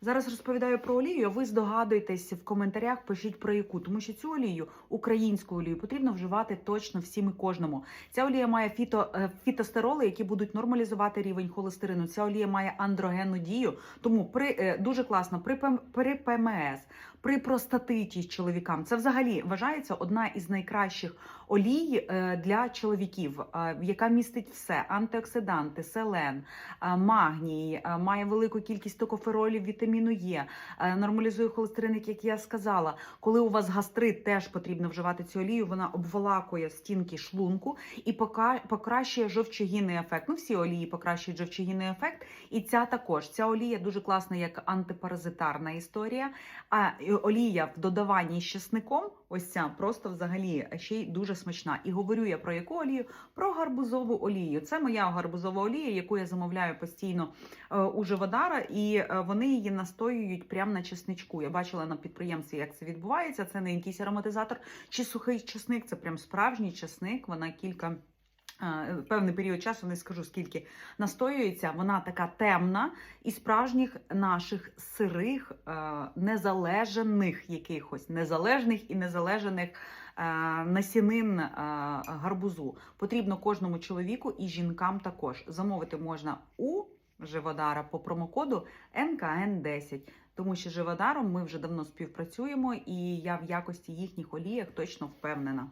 Зараз розповідаю про олію. Ви здогадуєтесь в коментарях, пишіть про яку, тому що цю олію, українську олію, потрібно вживати точно всім і кожному. Ця олія має фіто, е, фітостероли, які будуть нормалізувати рівень холестерину. Ця олія має андрогенну дію. Тому при е, дуже класно при при ПМС, при простатиті чоловікам. Це взагалі вважається одна із найкращих олій е, для чоловіків, яка містить все: антиоксиданти, селен, магній, має велику кількість токоферолів, вітаміну Е, е, нормалізує холестерин, як я сказала. Коли у вас гастрит, теж потрібно вживати цю олію. Вона обволакує стінки шлунку і покращує жовчогінний ефект. Ну, всі олії покращують жовчогінний ефект. І ця також. Ця олія дуже класна як антипаразитарна історія. А олія в додаванні з чесником, ось ця просто взагалі ще й дуже смачна. І говорю я про яку олію? Про гарбузову олію. Це моя гарбузова олія, яку я замовляю постійно е, у Живодара, і е, вони її настоюють прямо на чесничку. Я бачила на підприємстві, як це відбувається. Це не якийсь ароматизатор чи сухий чесник, це прям справжній чесник. Вона кілька. е, Певний період часу не скажу скільки настоюється. Вона така темна і справжніх наших сирих, е, незалежених якихось незалежних і незалежених е, насінин гарбузу потрібно кожному чоловіку і жінкам також. Замовити можна у Живодара по промокоду НКН10. Тому що Живодаром ми вже давно співпрацюємо, і я в якості їхніх оліях точно впевнена.